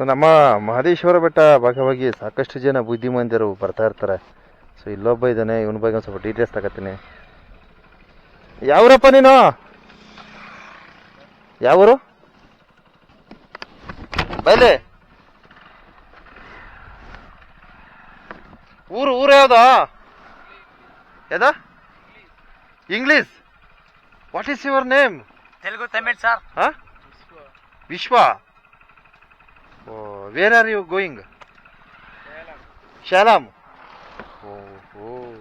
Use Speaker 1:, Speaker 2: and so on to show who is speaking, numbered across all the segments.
Speaker 1: So ನಮ್ಮ ಮಹದೇಶ್ವರ ಬೆಟ್ಟ ಭಾಗವಾಗಿ ಸಾಕಷ್ಟು ಜನ ಬುದ್ಧಿಮಂದಿರು ಬರ್ತಾ ಇರ್ತಾರೆ. ಸೊ ಇಲ್ಲೊಬ್ಬ ಇದ್ದಾನೆ ಇವನ ಬಗ್ಗೆ ಒಂದು ಸ್ವಲ್ಪ ಡೀಟೇಲ್ಸ್ ತಗೋತೀನಿ. ಯಾವ್ರಪ್ಪ ನೀನು? ಯಾವರು? ಬೈಲೆ. ಊರು ಊರು ಯಾವ್ದಾ? ಯಾವ್ದ? English. What is your name
Speaker 2: Telugu Tamil sir
Speaker 1: Vishwa. Oh where are you going Shalam. Oh, oh.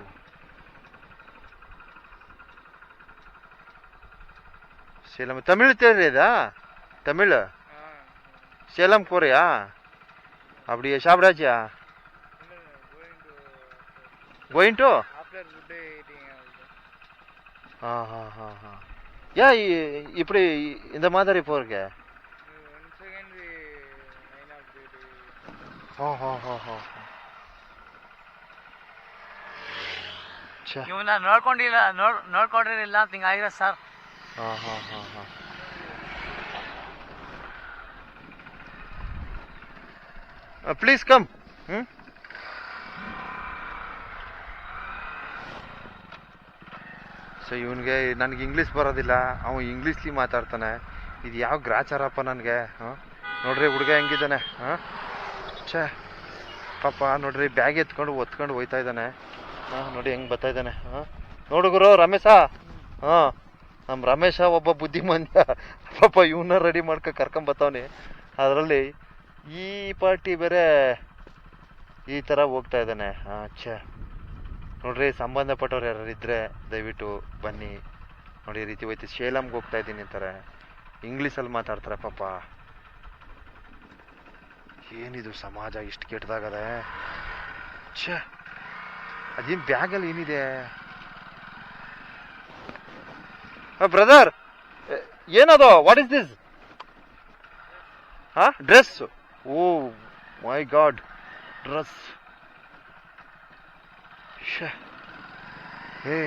Speaker 1: Salem Tamil தெரியுதா தமிழ் சேலம் குறையா அப்படியே சாப்பிடாச்சியா கோயிங் டு ஆ ஹா ஹா ஏன் இப்படி இந்த மாதிரி போயிருக்கேன் ಹೋ ಹೋ ಹೋ ಹೋ ಛೆ.
Speaker 2: ಇವನ್ನ ನೋಡ್ಕೊಂಡಿಲ್ಲ ನೋಡ್ ನೋಡ್ಕೊಂಡಿರಲಿಲ್ಲ ಅಂತ ಹಿಂಗಾಗಿರೋ ಸರ್.
Speaker 1: ಹಾಂ ಹಾಂ ಹಾಂ ಹಾಂ. ಪ್ಲೀಸ್ ಕಮ್ ಸೊ ಇವನಿಗೆ ನನಗೆ ಇಂಗ್ಲೀಷ್ ಬರೋದಿಲ್ಲ. ಅವನು ಇಂಗ್ಲೀಷ್ಲಿ ಮಾತಾಡ್ತಾನೆ. ಇದು ಯಾವ ಗ್ರಾಚಾರಪ್ಪ ನನಗೆ ಹಾಂ? ನೋಡ್ರಿ ಹುಡುಗ ಹೆಂಗಿದ್ದಾನೆ ಹಾಂ? ಛೇ ಪಾಪ ನೋಡ್ರಿ, ಬ್ಯಾಗ್ ಎತ್ಕೊಂಡು ಒತ್ಕೊಂಡು ಹೋಯ್ತಾ ಇದ್ದಾನೆ. ಹಾಂ, ನೋಡಿ ಹೆಂಗೆ ಬರ್ತಾ ಇದ್ದಾನೆ. ಹಾಂ, ನೋಡು ಗುರು, ರಮೇಶ. ಹಾಂ ನಮ್ಮ ರಮೇಶ ಒಬ್ಬ ಬುದ್ಧಿಮಾನ್ಯ. ಪಾಪ ಇವನ್ನ ರೆಡಿ ಮಾಡ್ಕೊ ಕರ್ಕೊಂಬತ್ತವನೆ ಅದರಲ್ಲಿ ಈ ಪಾರ್ಟಿ ಬೇರೆ ಈ ಥರ ಹೋಗ್ತಾ ಇದ್ದಾನೆ. ಹಾಂ ಛೇ ನೋಡ್ರಿ, ಸಂಬಂಧಪಟ್ಟವ್ರು ಯಾರು ಇದ್ದರೆ ದಯವಿಟ್ಟು ಬನ್ನಿ. ನೋಡಿ, ಈ ರೀತಿ ಹೋಯ್ತು. ಶೇಲಮ್ಗೆ ಹೋಗ್ತಾ ಇದ್ದೀನಿ ಅಂತಾರೆ. ಇಂಗ್ಲೀಷಲ್ಲಿ ಮಾತಾಡ್ತಾರೆ ಪಾಪ. ಏನಿದು ಸಮಾಜ ಇಷ್ಟು ಕೆಟ್ಟದಾಗದೆ? ಛೇ ಅದೇನು ಬ್ಯಾಗಲ್ಲಿ ಏನಿದೆ? ಬ್ರದರ್ ಏನದು? ವಾಟ್ ಇಸ್ ದಿಸ್ ಹಾ dress oh my god dress ಏ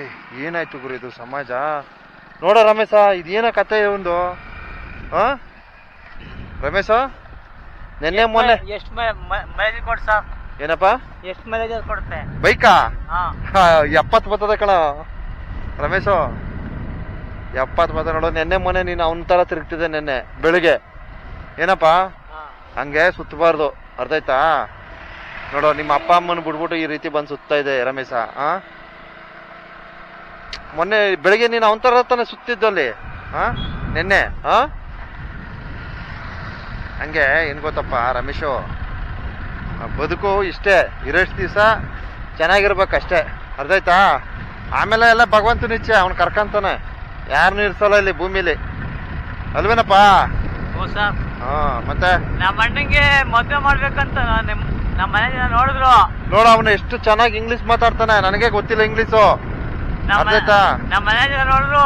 Speaker 1: ಏನಾಯ್ತು ಗುರು ಇದು ಸಮಾಜ? ನೋಡ ರಮೇಶ ಇದೇನ ಕತೆ ಒಂದು? ಹಾ ರಮೇಶ? ನಿನ್ನೆ ಮೊನ್ನೆ
Speaker 2: ಎಷ್ಟು ಮೈಲೇಜ್ ಕೊಡ್ ಸರ್
Speaker 1: ಏನಪ್ಪ?
Speaker 2: ಎಷ್ಟು ಮೈಲೇಜ್ ಕೊಡುತ್ತೆ?
Speaker 1: ಬೈಕಾ?
Speaker 2: ಹಾ.
Speaker 1: ಎಪ್ಪತ್ತು ಬರ್ತದೆ ಕಣ. ರಮೇಶ ಎಪ್ಪತ್ತು ಬರ್ತದೆ ನೋಡು. ನಿನ್ನೆ ಮೊನ್ನೆ ನೀನು ಅವನ ಥರ ತಿರುಗ್ತಿದ್ದೆ ನಿನ್ನೆ ಬೆಳಿಗ್ಗೆ. ಏನಪ್ಪ?
Speaker 2: ಹಾ.
Speaker 1: ಹಂಗೆ ಸುತ್ತಬಾರ್ದು. ಅರ್ಥ ಆಯ್ತಾ ನೋಡು ನಿಮ್ಮ ಅಪ್ಪ ಅಮ್ಮನ ಬಿಡ್ಬಿಟ್ಟು ಈ ರೀತಿ ಬಂದು ಸುತ್ತಾ ಇದೆ ರಮೇಶ ಆ? ಮೊನ್ನೆ ಬೆಳಿಗ್ಗೆ ನೀನು ಅವನ ಥರ ತಾನೆ ಸುತ್ತಿದ್ದು ಅಲ್ಲಿ ಆ? ನಿನ್ನೆ ಆ? ಹಂಗೆ ಏನು ಗೊತ್ತಪ್ಪ ರಮೇಶು? ಬದುಕು ಇಷ್ಟೇ ಇರೋಷ್ಟು ದಿವಸ ಚೆನ್ನಾಗಿರ್ಬೇಕಷ್ಟೇ. ಅರ್ಥ ಆಯ್ತಾ ಆಮೇಲೆ ಎಲ್ಲ ಭಗವಂತನ ಇಚ್ಛೆ ಅವ್ನು ಕರ್ಕಂತಾನೆ. ಯಾರನ್ನೂ ಇರ್ಸಲ್ಲ ಇಲ್ಲಿ ಭೂಮಿಲಿ. ಅಲ್ವೇನಪ್ಪ? ಹಾ ಮತ್ತೆ?
Speaker 2: ನಮ್ಮ ಅಣ್ಣಂಗೆ ಮದುವೆ ಮಾಡ್ಬೇಕಂತ ನಿಮ್ ನಮ್ಮ ಮನೆ ನೋಡಿದ್ರು.
Speaker 1: ನೋಡು ಅವನು ಎಷ್ಟು ಚೆನ್ನಾಗಿ ಇಂಗ್ಲಿಷ್ ಮಾತಾಡ್ತಾನೆ. ನನಗೆ ಗೊತ್ತಿಲ್ಲ ಇಂಗ್ಲಿಷು ಆಯ್ತಾ?
Speaker 2: ನಮ್ಮ ನೋಡಿದ್ರು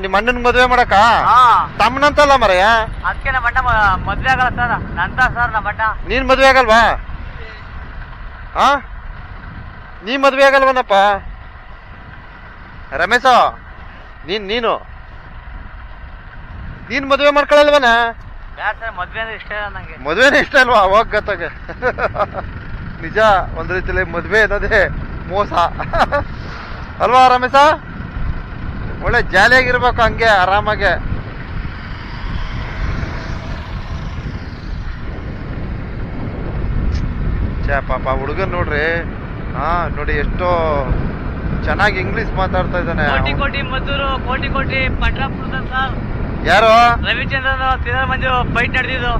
Speaker 1: ನಿಮ್ಮ ಅಣ್ಣನ ಮದ್ವೆ ಮಾಡಕ
Speaker 2: ಹಾ.
Speaker 1: ತಮ್ಮನಂತಲ್ಲ ಮರಯ್ಯ
Speaker 2: ಅದಕ್ಕೆ ನಮ್ಮ ಅಣ್ಣ ಮ- ಮದ್ವೆ ಆಗಲ್ಲ ಸರ್. ನಂತ ಸರ್ ನಮ್ಮ ಅಣ್ಣ.
Speaker 1: ನೀನ್ ಮದ್ವೆ ಆಗಲ್ವಾ? ಹಾ? ನೀ ಮದ್ವೆ ಆಗಲ್ವನಪ್ಪ? ರಮೇಶ ನೀನ್ ನೀನು? ನೀನ್ ಮದ್ವೆ ಮಾಡ್ಕೊಳಲ್ವನ?
Speaker 2: ಯಾರು ಸರ್ ಮದ್ವೆ ಅಂದ್ರೆ ಇಷ್ಟ ಇಲ್ಲ ನಂಗೆ.
Speaker 1: ಮದ್ವೆನೇ ಇಷ್ಟ ಅಲ್ವಾ? ಅವಾಗ ಗೊತ್ತಾಗ. ನಿಜ ಒಂದ್ ರೀತಿಯಲ್ಲಿ ಮದ್ವೆ ಅನ್ನೋದೇ ಮೋಸ. ಅಲ್ವಾ ರಮೇಶ? ಒಳ್ಳೆ ಜಾಲಿಯಾಗಿರ್ಬೇಕು ಹಂಗೆ ಆರಾಮಾಗೆ. ಛೇ ಪಾಪ ಹುಡುಗನ್ ನೋಡ್ರಿ. ಹಾ ನೋಡಿ ಎಷ್ಟೋ ಚೆನ್ನಾಗಿ ಇಂಗ್ಲಿಷ್ ಮಾತಾಡ್ತಾ ಇದ್ದಾನೆ.
Speaker 2: ಕೋಟಿ ಕೋಟಿ ಮದ್ದೂರು ಕೋಟಿ ಕೋಟಿ ಸರ್
Speaker 1: ಯಾರು?
Speaker 2: ರವಿಚಂದ್ರನ್ ತಿರುಗಾರ ಮಂದಿ ಫೈಟ್ ನಡೆದಿದ್ದು.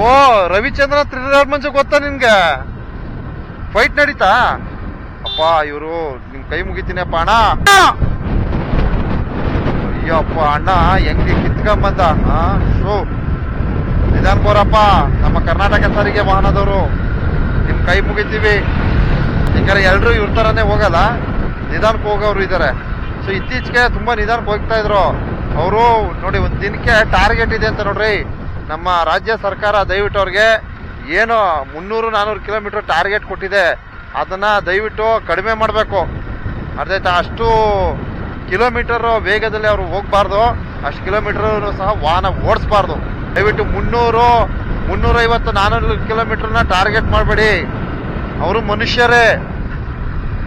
Speaker 1: ಓ ರವಿಚಂದ್ರ ತ್ರಿರಾಮ ಮಂಜು ಗೊತ್ತಾ ನಿನ್ಗೆ? ಫೈಟ್ ನಡೀತಾ? ಅಪ್ಪ, ಇವರು ನಿಮ್ ಕೈ ಮುಗಿತೀನಿ ಅಪ್ಪ ಅಣ್ಣ. ಅಯ್ಯಪ್ಪ, ಅಣ್ಣ, ಹೆಂಗೆ ಕಿತ್ಕೊಂಬಂದ? ಶೋ. ನಿಧಾನ ಬೋರಪ್ಪ ನಮ್ಮ ಕರ್ನಾಟಕ ಸಾರಿಗೆ ವಾಹನದವರು, ನಿಮ್ ಕೈ ಮುಗಿತೀವಿ. ಯಾಕಂದ್ರೆ ಎಲ್ರು ಇವ್ರ ಥರನೇ ಹೋಗಲ್ಲ, ನಿಧಾನಕ್ಕೆ ಹೋಗೋರು ಇದ್ದಾರೆ ಸೊ ಇತ್ತೀಚೆಗೆ ತುಂಬಾ ನಿಧಾನಕ್ಕೆ ಹೋಗ್ತಾ ಇದ್ರು. ಅವರು ನೋಡಿ, ಒಂದ್ ದಿನಕ್ಕೆ ಟಾರ್ಗೆಟ್ ಇದೆ ಅಂತ ನೋಡ್ರಿ. ನಮ್ಮ ರಾಜ್ಯ ಸರ್ಕಾರ ದಯವಿಟ್ಟು ಅವ್ರಿಗೆ ಏನು ಮುನ್ನೂರು ನಾನೂರು ಕಿಲೋಮೀಟರ್ ಟಾರ್ಗೆಟ್ ಕೊಟ್ಟಿದೆ. ಅದನ್ನ ದಯವಿಟ್ಟು ಕಡಿಮೆ ಮಾಡಬೇಕು. ಅರ್ಥ ಆಯ್ತಾ ಅಷ್ಟು ಕಿಲೋಮೀಟರ್ ವೇಗದಲ್ಲಿ ಅವರು ಹೋಗ್ಬಾರ್ದು. ಅಷ್ಟು ಕಿಲೋಮೀಟರ್ ಸಹ ವಾಹನ ಓಡಿಸ್ಬಾರ್ದು. ದಯವಿಟ್ಟು ಮುನ್ನೂರು ಮುನ್ನೂರೈವತ್ತು ನಾನ್ನೂರು ಕಿಲೋಮೀಟರ್ನ ಟಾರ್ಗೆಟ್ ಮಾಡಬೇಡಿ. ಅವರು ಮನುಷ್ಯರೇ.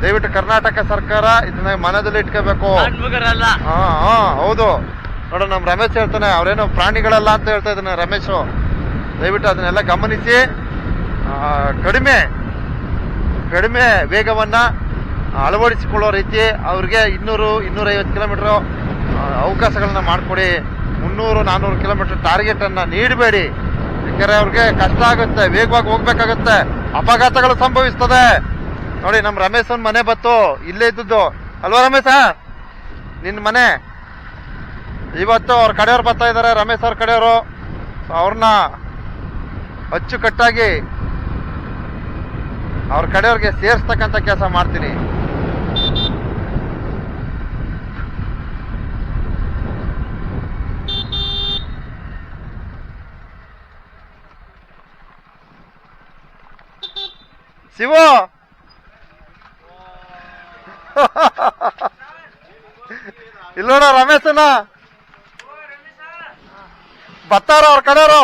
Speaker 1: ದಯವಿಟ್ಟು ಕರ್ನಾಟಕ ಸರ್ಕಾರ ಇದನ್ನ ಮನದಲ್ಲಿ ಇಟ್ಕೋಬೇಕು.
Speaker 2: ಹಾಂ
Speaker 1: ಹಾ ಹಾ ಹೌದು. ನೋಡ ನಮ್ಮ ರಮೇಶ್ ಹೇಳ್ತಾನೆ ಅವರೇನು ಪ್ರಾಣಿಗಳಲ್ಲ ಅಂತ ಹೇಳ್ತಾ ಇದ್ದಾನೆ ರಮೇಶು. ದಯವಿಟ್ಟು ಅದನ್ನೆಲ್ಲ ಗಮನಿಸಿ. ಕಡಿಮೆ. ಕಡಿಮೆ ವೇಗವನ್ನ ಅಳವಡಿಸಿಕೊಳ್ಳೋ ರೀತಿ ಅವ್ರಿಗೆ ಇನ್ನೂರು, ಇನ್ನೂರೈವತ್ತು ಕಿಲೋಮೀಟರ್ ಅವಕಾಶಗಳನ್ನ ಮಾಡಿಕೊಡಿ. ಮುನ್ನೂರು ನಾನ್ನೂರು ಕಿಲೋಮೀಟರ್ ಟಾರ್ಗೆಟ್ ಅನ್ನ ನೀಡಬೇಡಿ. ಯಾಕಂದ್ರೆ ಅವ್ರಿಗೆ ಕಷ್ಟ ಆಗುತ್ತೆ, ವೇಗವಾಗಿ ಹೋಗ್ಬೇಕಾಗುತ್ತೆ. ಅಪಘಾತಗಳು ಸಂಭವಿಸ್ತದೆ. ನೋಡಿ ನಮ್ಮ ರಮೇಶನ್ ಮನೆ ಬತ್ತು, ಇಲ್ಲೇ ಇದ್ದದ್ದು. ಅಲ್ವಾ ರಮೇಶ? ನಿನ್ನ ಮನೆ? ಇವತ್ತು ಅವ್ರ ಕಡೆಯವ್ರು ಬರ್ತಾ ಇದ್ದಾರೆ ರಮೇಶ್ ಅವ್ರ ಕಡೆಯವರು. ಅವ್ರನ್ನ ಅಚ್ಚುಕಟ್ಟಾಗಿ ಅವ್ರ ಕಡೆಯವ್ರಿಗೆ ಸೇರಿಸ್ತಕ್ಕಂಥ ಕೆಲಸ ಮಾಡ್ತೀನಿ. ಶಿವು! ಇಲ್ಲೋಡ ರಮೇಶನ. ಬರ್ತಾರ ಅವ್ರ ಕಡೆಯವರು?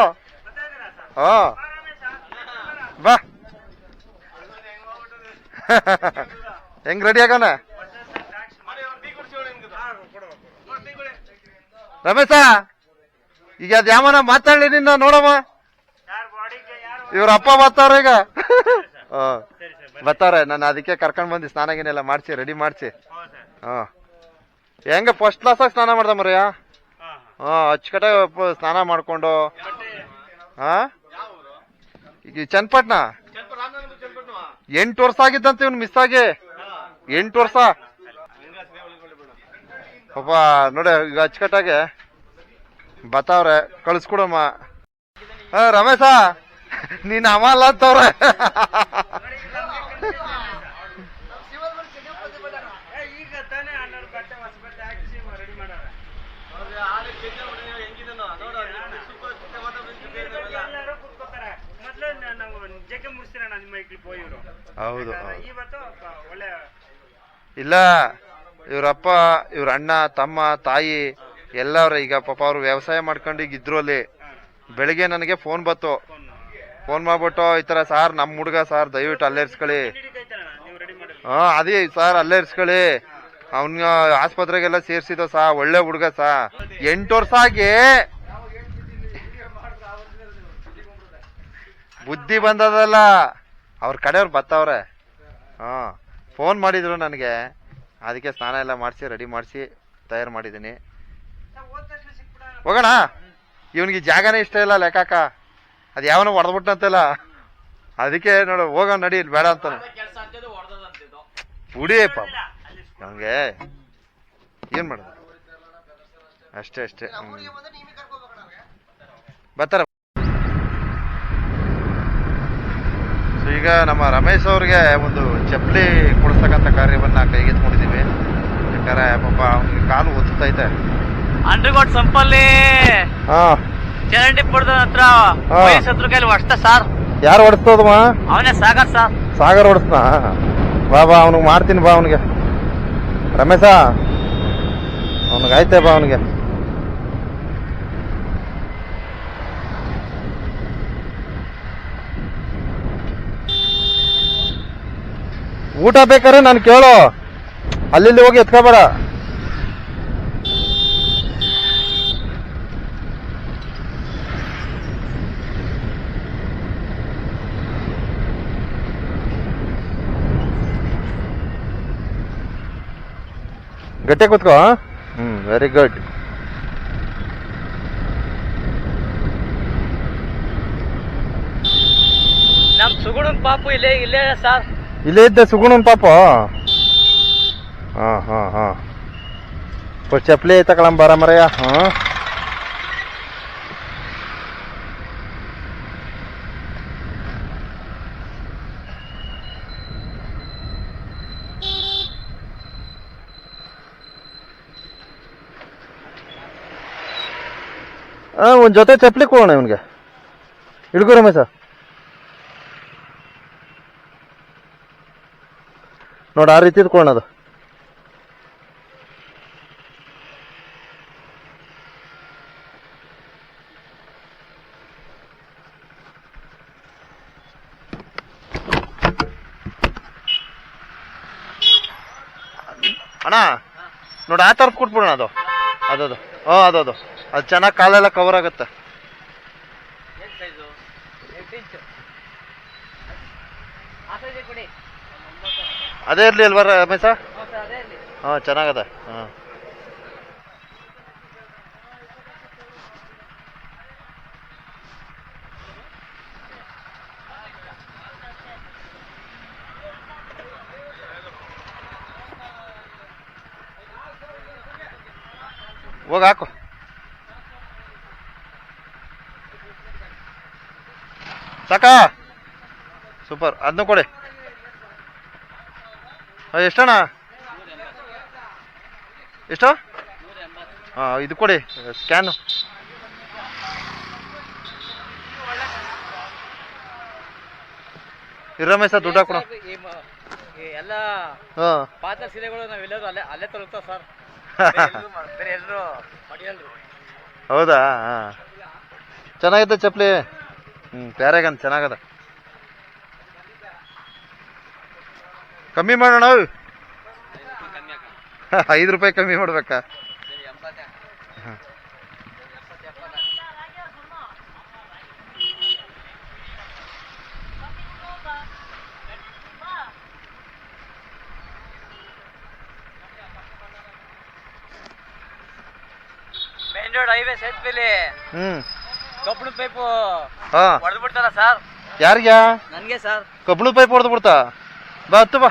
Speaker 1: ಹಾ. ಬಾ. ಹೆಂಗ್ ರೆಡಿ ಆಗೋಣ? ರಮೇಶ, ಈಗ ಅದ್ ಯಾವನ ಮಾತಾಡ್ಲಿ ನಿನ್ನ ನೋಡಮ್ಮ. ಇವ್ರ ಅಪ್ಪ ಬರ್ತಾರ ಈಗ. ಬರ್ತಾರೆ, ನಾನು ಅದಕ್ಕೆ ಕರ್ಕೊಂಡ್ ಬಂದಿ ಸ್ನಾನ ಗಿನೆಲ್ಲ ಮಾಡ್ಸಿ ರೆಡಿ ಮಾಡ್ಸಿ. ಹಾ. ಹೆಂಗ ಫಸ್ಟ್ ಕ್ಲಾಸ್ ಆಗಿ ಸ್ನಾನ ಮಾಡ್ದ ಮರಯ್ಯ ಹಾ, ಅಚ್ಚುಕಟ್ಟಾಗಿ ಪ- ಸ್ನಾನ ಮಾಡ್ಕೊಂಡು. ಹಾ? ಈಗ ಈ ಚನ್ನಪಟ್ನ ಎಂಟು ವರ್ಷ ಆಗಿದ್ದಂತೆ ಇವ್ನು ಮಿಸ್ ಆಗಿ. ಎಂಟು ವರ್ಷ. ಪಾಪ, ನೋಡಿ, ಈಗ ಅಚ್ಚುಕಟ್ಟಾಗೆ ಬತ್ತಾವ್ರೆ, ಕಳಿಸ್ಕೊಡಮ್ಮ. ರಮೇಶ, ನೀನ್ ಅಮ್ಮ ಅಲ್ಲ ಅಂತವ್ರೆ
Speaker 2: ಈಗ ತಾನೇ ಹನ್ನೆರಡು ಬಟ್ಟೆ ಹೊಸ ಬಟ್ಟೆ ಹಾಕಿಸಿ ರೆಡಿ ಮಾಡಾರ ಎಲ್ಲರೂ ಕುತ್ಕೋತಾರೆ ಮೊದ್ಲು ನಾವು ಜಗ್ಗೆ ಮುಗಿಸ್ತೀರ ನಿಮ್ಮ ಮೈಕ್ಲಿ ಹೋಗಿ ಇವರು
Speaker 1: ಹೌದು ಇಲ್ಲ ಇವರಪ್ಪ ಇವ್ರ ಅಣ್ಣ ತಮ್ಮ ತಾಯಿ ಎಲ್ಲವ್ರ ಈಗ ಪಾಪ ಅವ್ರು ವ್ಯವಸಾಯ ಮಾಡ್ಕೊಂಡು ಈಗ ಇದ್ರು ಅಲ್ಲಿ. ಬೆಳಿಗ್ಗೆ ನನಗೆ ಫೋನ್ ಬಂತು. ಫೋನ್ ಮಾಡ್ಬಿಟ್ಟು ಈ ತರ ಸಾರ್ ನಮ್ ಹುಡುಗ ಸಾರ್ ದಯವಿಟ್ಟು ಅಲ್ಲೇ ಇರ್ಸ್ಕೊಳ್ಳಿ. ಹಾ ಅದೇ ಸಾರ್ ಅಲ್ಲೇ ಇರ್ಸ್ಕೊಳ್ಳಿ. ಅವ್ನ ಆಸ್ಪತ್ರೆಗೆಲ್ಲ ಸೇರ್ಸಿದ ಸಾ ಒಳ್ಳೆ ಹುಡುಗ ಸಾ. ಎಂಟು ವರ್ಷ ಆಗಿ ಬುದ್ಧಿ ಬಂದದಲ್ಲ. ಅವ್ರ ಕಡೆಯವ್ರು ಬತ್ತವ್ರೆ. ಹಾ, ಫೋನ್ ಮಾಡಿದ್ರು ನನಗೆ. ಅದಕ್ಕೆ ಸ್ನಾನ ಎಲ್ಲ ಮಾಡಿಸಿ, ರೆಡಿ ಮಾಡಿಸಿ, ತಯಾರು ಮಾಡಿದ್ದೀನಿ ಹೋಗೋಣ? ಇವನಿಗೆ ಜಾಗನೇ ಇಷ್ಟ ಇಲ್ಲ ಲೆಕ್ಕಾಕ. ಅದು ಯಾವನೋ ಹೊಡೆದ್ಬಿಟ್ಟಂತೆಲ್ಲ ಅದಕ್ಕೆ ನೋಡು ಹೋಗೋಣ ನಡಿ ಇಲ್ಲಿ ಬೇಡ ಅಂತಾನೆ. ಬಿಡಿಯಪ್ಪ ಹಂಗೆ ಏನ್ ಮಾಡೋದು? ಅಷ್ಟೇ ಅಷ್ಟೇ. ಬರ್ತಾರ. ಸೊ ಈಗ ನಮ್ಮ ರಮೇಶ್ ಅವ್ರಿಗೆ ಒಂದು ಚಪ್ಪಲಿ ಕೊಡಿಸ್ತಕ್ಕಂಥ ಕಾರ್ಯವನ್ನ ಕೈಗೆತ್ಕೊಂಡಿದ್ದೀವಿ ಯಾಕಂದ್ರೆ ಪಾಪ ಅವ್ನಿಗೆ ಕಾಲು ಒತ್ತೈತೆ
Speaker 2: ಅಂಡ್ರಿಗೋಡ್ ಸಂಪಲ್ಲಿ.
Speaker 1: ಹಾ.
Speaker 2: ಚರಂಡಿ ಪುರದ ಹತ್ರ
Speaker 1: ಹಾ.
Speaker 2: ಕೈಲಿ ಹೊಡ್ತ ಸಾರ್.
Speaker 1: ಯಾರು ಹೊಡಿಸ್ತದಮ್ಮ
Speaker 2: ಅವನೇ ಸಾಗರ್ ಸರ್.
Speaker 1: ಸಾಗರ್ ಹೊಡಿಸ್ತಾ ಬಾ ಬಾ ಅವನಿಗೆ ಮಾಡ್ತೀನಿ ಬಾ ಅವನಿಗೆ. ರಮೇಶ ಅವನಿಗೆ ಆಯ್ತೆ ಬಾ ಅವನಿಗೆ. ಊಟ ಬೇಕಾದ್ರೆ ನಾನು ಕೇಳು. ಅಲ್ಲಿ ಹೋಗಿ ಎತ್ಕೋಬೇಡ. ಗಟ್ಟೆ ಕೂತ್ಕೋ ಹ್ಞೂ ವೆರಿ ಗುಡ್
Speaker 2: ನಮ್ಮ ಸುಗುಣನ್ ಪಾಪು ಇಲ್ಲೇ ಇಲ್ಲೇ ಸಾರ್
Speaker 1: ಇಲ್ಲೇ ಇದ್ದ ಸುಗುಣನ್ ಪಾಪ. ಹಾ ಹಾ ಹಾ. ಚಪ್ಪಲಿ ಐತ ಕಳಂ ಬರ ಮರೆಯ ಹಾ. ಹಾಂ ಜೊತೆ ಚಪ್ಪಲಿ ಕೊಡೋಣ ಇವನ್ಗೆ. ಹಿಡ್ಕೋ ರಮೇಶ. ನೋಡಿ ಆ ರೀತಿ ಕೋಣ ಅದು. ಅಣ್ಣ, ನೋಡಿ ಆ ಥರದ್ದು ಕೊಟ್ಬಿಡೋಣ ಅದು. ಅದದು. ಓ, ಅದದು. ಅದು ಚೆನ್ನಾಗಿ ಕಾಲೆಲ್ಲ ಕವರ್ ಆಗುತ್ತೆ.
Speaker 2: ಕೊಡಿ.
Speaker 1: ಅದೇ ಇರಲಿ ಅಲ್ವಾ ರಮೇಶ? ಹಾಂ ಚೆನ್ನಾಗದ. ಹಾಂ. ಹೋಗಿ ಹಾಕು. ಸಾಕಾ? ಸೂಪರ್. ಅದನ್ನು ಕೊಡಿ. ಎಷ್ಟಣ್ಣ? ಎಷ್ಟು? ಹಾಂ ಇದು ಕೊಡಿ ಸ್ಕ್ಯಾನು. ರಮೇಶ ದುಡ್ಡು ಹಾಕೋಣ
Speaker 2: ಎಲ್ಲ ಪಾತ್ರ ಸೀರೆಗಳು ನಾವೆಲ್ಲರೂ ಅಲ್ಲೇ ಅಲ್ಲೇ ತಲುಪ್ತಾವ ಸರ್? ಬೇರೆ ಎಲ್ಲರೂ ಪಡೆಯಲ್ರು
Speaker 1: ಹೌದಾ? ಹಾಂ. ಚೆನ್ನಾಗೈತೆ ಚಪ್ಪಲಿ? ಹ್ಞೂ ಪ್ಯಾರಾಗನ್ ಚೆನ್ನಾಗದ. ಕಮ್ಮಿ ಮಾಡೋಣ ಐದು ರೂಪಾಯಿ ಕಮ್ಮಿ ಮಾಡ್ಬೇಕಾ?
Speaker 2: ಮೇನ್ ರೋಡ್ ಹೈವೇ ಸೇತುವೆಲಿ
Speaker 1: ಹ್ಞೂ
Speaker 2: ಕಬ್ಬಣ ಪೈಪು.
Speaker 1: ಹಾಂ.
Speaker 2: ಹೊಡೆದು ಬಿಡ್ತಾರ ಸರ್
Speaker 1: ಯಾರಿಗ್ಯಾ
Speaker 2: ನನಗೆ ಸರ್
Speaker 1: ಕಬ್ಬಣ ಪೈಪ್ ಹೊಡೆದು ಬಿಡ್ತಾ ಬಾ ಹತ್ತು ಬಾ.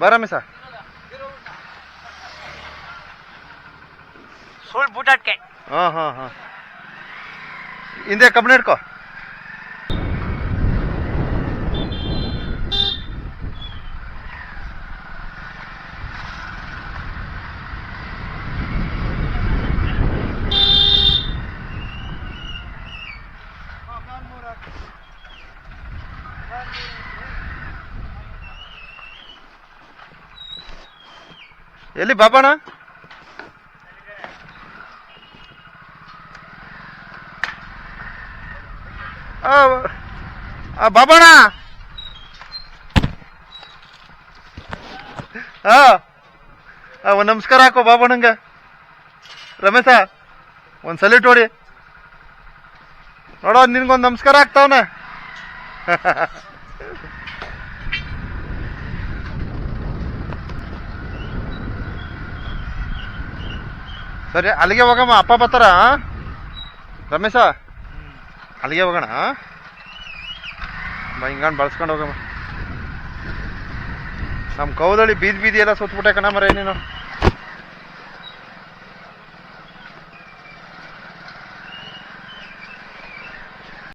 Speaker 1: ಬಾ ಸರ್.
Speaker 2: ಸುಳ್ಳು ಬೂಟಾಟ್ಕೆ
Speaker 1: ಹಾಂ ಹಾಂ ಹಾಂ. ಹಿಂದೆ ಕಬ್ಬಣ ಹಿಡ್ಕೊ ಎಲ್ಲಿ ಬಾಬಣ ಹಾ ಒಂದು ನಮಸ್ಕಾರ ಹಾಕೋ ಬಾಬಣಂಗ ರಮೇಶ, ಒಂದು ಸಲ್ಯೂಟ್ ಹೊಡಿ. ನೋಡೋ, ನಿನ್ಗೊಂದು ನಮಸ್ಕಾರ ಆಗ್ತಾವನೆ ಸರಿ, ಅಲ್ಲಿಗೆ ಹೋಗಮ್ಮ, ಅಪ್ಪ ಬರ್ತಾರ? ರಮೇಶ? ಅಲ್ಲಿಗೆ ಹೋಗೋಣ. ಹಿಂಗಾಣ್ ಬಳಸ್ಕೊಂಡು ಹೋಗಮ್ಮ. ನಮ್ಮ ಕೌದಳಿ ಬೀದಿ ಬೀದಿ ಎಲ್ಲ ಸುತ್ತಬಿಟ್ಟೆ ಕಣ ಮರ ನೀನು.